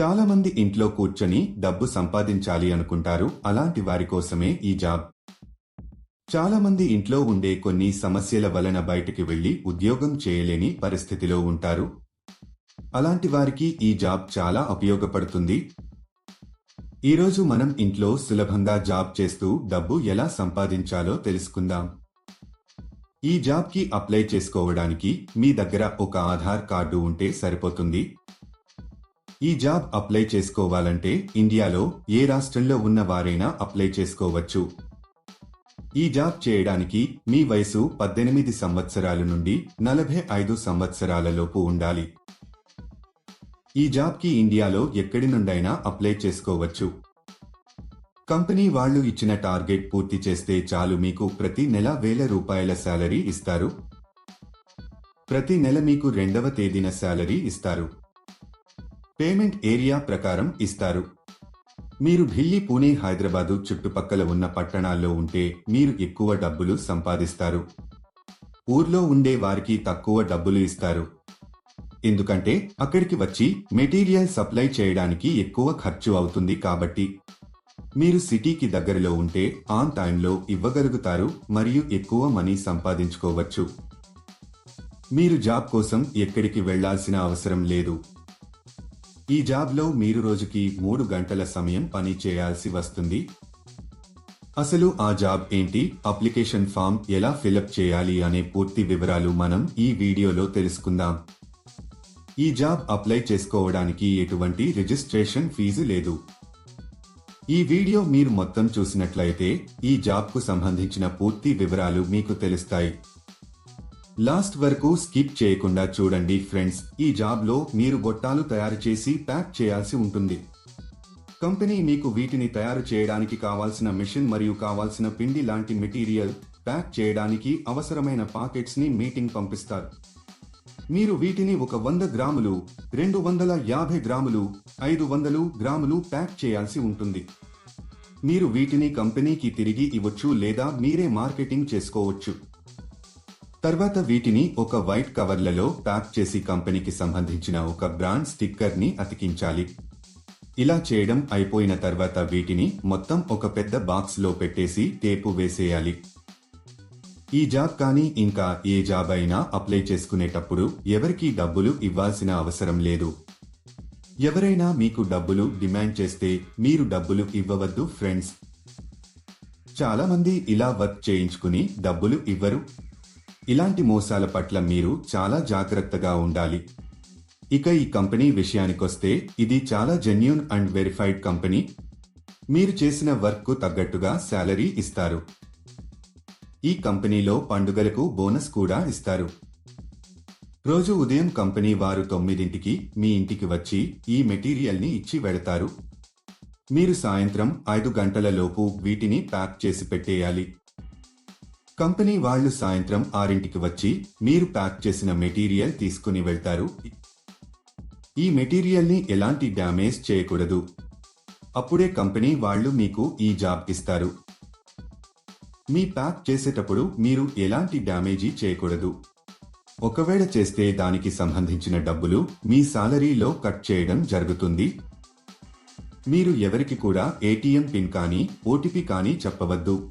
చాలా మంది ఇంట్లో కూర్చొని డబ్బు సంపాదించాలి అనుకుంటారు. అలాంటి వారి కోసమే ఈ జాబ్. చాలా మంది ఇంట్లో ఉండే కొన్ని సమస్యల వలన బయటికి వెళ్ళి ఉద్యోగం చేయలేని పరిస్థితిలో ఉంటారు. అలాంటి వారికి ఈ జాబ్ చాలా ఉపయోగపడుతుంది. ఈరోజు మనం ఇంట్లో సులభంగా జాబ్ చేస్తూ డబ్బు ఎలా సంపాదించాలో తెలుసుకుందాం. ఈ జాబ్కి అప్లై చేసుకోవడానికి మీ దగ్గర ఒక ఆధార్ కార్డు ఉంటే సరిపోతుంది. ఈ జాబ్ అప్లై చేసుకోవాలంటే ఇండియాలో ఏ రాష్ట్రంలో ఉన్న వారైనా అప్లై చేసుకోవచ్చు. ఈ జాబ్ చేయడానికి మీ వయసు పద్దెనిమిది సంవత్సరాల నుండి నలభై ఐదు సంవత్సరాలలోపు ఉండాలి. ఈ జాబ్కి ఇండియాలో ఎక్కడి నుండైనా అప్లై చేసుకోవచ్చు. కంపెనీ వాళ్ళు ఇచ్చిన టార్గెట్ పూర్తి చేస్తే చాలు మీకు ప్రతి నెల వేల రూపాయల శాలరీ ఇస్తారు. ప్రతి నెల మీకు రెండవ తేదీన శాలరీ ఇస్తారు. పేమెంట్ ఏరియా ప్రకారం ఇస్తారు. మీరు ఢిల్లీ పూణే హైదరాబాదు చుట్టుపక్కల ఉన్న పట్టణాల్లో ఉంటే మీరు ఎక్కువ డబ్బులు సంపాదిస్తారు. ఊర్లో ఉండే వారికి తక్కువ డబ్బులు ఇస్తారు. ఎందుకంటే అక్కడికి వచ్చి మెటీరియల్ సప్లై చేయడానికి ఎక్కువ ఖర్చు అవుతుంది కాబట్టి. మీరు సిటీకి దగ్గరలో ఉంటే ఆన్ టైంలో ఇవ్వగలుగుతారు మరియు ఎక్కువ మనీ సంపాదించుకోవచ్చు. మీరు జాబ్ కోసం ఎక్కడికి వెళ్ళాల్సిన అవసరం లేదు. ఈ జాబ్లో మీరు రోజుకి మూడు గంటల సమయం పని చేయాల్సి వస్తుంది. అసలు ఆ జాబ్ ఏంటి? అప్లికేషన్ ఫామ్ ఎలా ఫిలప్ చేయాలి అనే పూర్తి వివరాలు మనం ఈ వీడియోలో తెలుసుకుందాం. ఈ జాబ్ అప్లై చేసుకోవడానికి ఎటువంటి రిజిస్ట్రేషన్ ఫీజు లేదు. ఈ వీడియో మీరు మొత్తం చూసినట్లయితే ఈ జాబ్కు సంబంధించిన పూర్తి వివరాలు మీకు తెలుస్తాయి. లాస్ట్ వరకు స్కిప్ చేయకుండా చూడండి ఫ్రెండ్స్. ఈ జాబ్లో మీరు గొట్టాలు తయారు చేసి ప్యాక్ చేయాల్సి ఉంటుంది. కంపెనీ మీకు వీటిని తయారు చేయడానికి కావాల్సిన మిషన్ మరియు కావాల్సిన పిండి లాంటి మెటీరియల్ ప్యాక్ చేయడానికి అవసరమైన పాకెట్స్ని మీటింగ్ పంపిస్తారు. మీరు వీటిని ఒక వంద గ్రాములు రెండు వందల యాభై గ్రాములు ఐదు వందలు గ్రాములు ప్యాక్ చేయాల్సి ఉంటుంది. మీరు వీటిని కంపెనీకి తిరిగి ఇవ్వచ్చు లేదా మీరే మార్కెటింగ్ చేసుకోవచ్చు. తర్వాత వీటిని ఒక వైట్ కవర్లలో ప్యాక్ చేసి కంపెనీకి సంబంధించిన ఒక బ్రాండ్ స్టిక్కర్ని అతికించాలి. ఇలా చేయడం అయిపోయిన తర్వాత వీటిని మొత్తం ఒక పెద్ద బాక్స్లో పెట్టేసి టేపు వేసేయాలి. ఈ జాబ్ కానీ ఇంకా ఏ జాబ్ అయినా అప్లై చేసుకునేటప్పుడు ఎవరికీ డబ్బులు ఇవ్వాల్సిన అవసరం లేదు. ఎవరైనా మీకు డబ్బులు డిమాండ్ చేస్తే మీరు డబ్బులు ఇవ్వవద్దు ఫ్రెండ్స్. చాలా మంది ఇలా వర్క్ చేయించుకుని డబ్బులు ఇవ్వరు. ఇలాంటి మోసాల పట్ల మీరు చాలా జాగ్రత్తగా ఉండాలి. ఇక ఈ కంపెనీ విషయానికొస్తే ఇది చాలా జెన్యున్ అండ్ వెరిఫైడ్ కంపెనీ. మీరు చేసిన వర్క్కు తగ్గట్టుగా శాలరీ ఇస్తారు. ఈ కంపెనీలో పండుగలకు బోనస్ కూడా ఇస్తారు. రోజు ఉదయం కంపెనీ వారు తొమ్మిదింటికి మీ ఇంటికి వచ్చి ఈ మెటీరియల్ని ఇచ్చి వెళతారు. మీరు సాయంత్రం ఐదు గంటల లోపు వీటిని ప్యాక్ చేసి పెట్టేయాలి. కంపెనీ వాళ్ళు సాయంత్రం ఆరింటికి వచ్చి మీరు ప్యాక్ చేసిన మెటీరియల్ తీసుకుని వెళ్తారు. ఈ మెటీరియల్ని ఎలాంటి డ్యామేజ్ చేయకూడదు. అప్పుడే కంపెనీ వాళ్ళు మీకు ఈ జాబ్ ఇస్తారు. మీ ప్యాక్ చేసేటప్పుడు మీరు ఎలాంటి డ్యామేజీ చేయకూడదు. ఒకవేళ చేస్తే దానికి సంబంధించిన డబ్బులు మీ సాలరీలో కట్ చేయడం జరుగుతుంది. మీరు ఎవరికి కూడా ఏటీఎం పిన్ కానీ ఓటీపీ కానీ చెప్పవద్దు.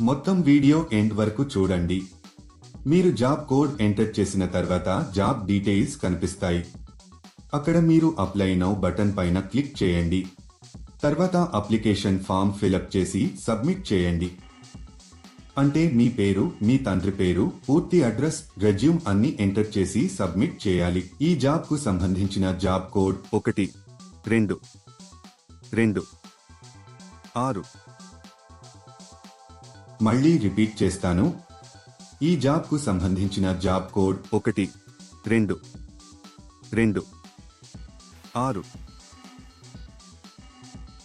మొత్తం వీడియో ఎండ్ వరకు చూడండి. మీరు జాబ్ కోడ్ ఎంటర్ చేసిన తర్వాత జాబ్ డీటెయిల్స్ కనిపిస్తాయి. అక్కడ మీరు అప్లై నౌ బటన్ పైన క్లిక్ చేయండి. తర్వాత అప్లికేషన్ ఫామ్ ఫిలప్ చేసి సబ్మిట్ చేయండి. అంటే మీ పేరు మీ తండ్రి పేరు పూర్తి అడ్రస్ రెజ్యూమ్ అన్ని ఎంటర్ చేసి సబ్మిట్ చేయాలి. ఈ జాబ్కు సంబంధించిన జాబ్ కోడ్ ఒకటి రెండు రెండు ఆరు మళ్ళీ రిపీట్ చేస్తాను. ఈ జాబ్కు సంబంధించిన జాబ్ కోడ్ ఒకటి రెండు రెండు ఆరు.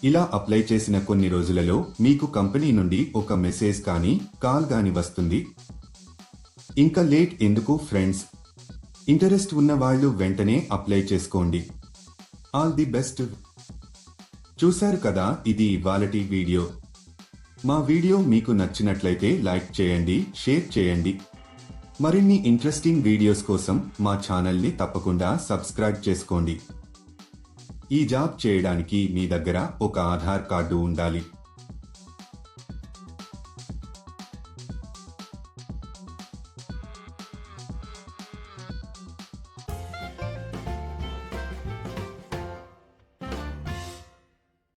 ఇలా అప్లై చేసిన కొన్ని రోజులలో మీకు కంపెనీ నుండి ఒక మెసేజ్ కానీ కాల్ కానీ వస్తుంది. ఇంకా లేట్ ఎందుకు ఫ్రెండ్స్? ఇంటరెస్ట్ ఉన్న వాళ్ళు వెంటనే అప్లై చేసుకోండి. All the best. చూశారు కదా ఇది ఇవాళటి వీడియో. మా వీడియో మీకు నచ్చినట్లయితే లైక్ చేయండి షేర్ చేయండి. మరిన్ని ఇంట్రెస్టింగ్ వీడియోస్ కోసం మా ఛానల్ని తప్పకుండా సబ్స్క్రైబ్ చేసుకోండి. ఈ జాబ్ చేయడానికి మీ దగ్గర ఒక ఆధార్ కార్డు ఉండాలి.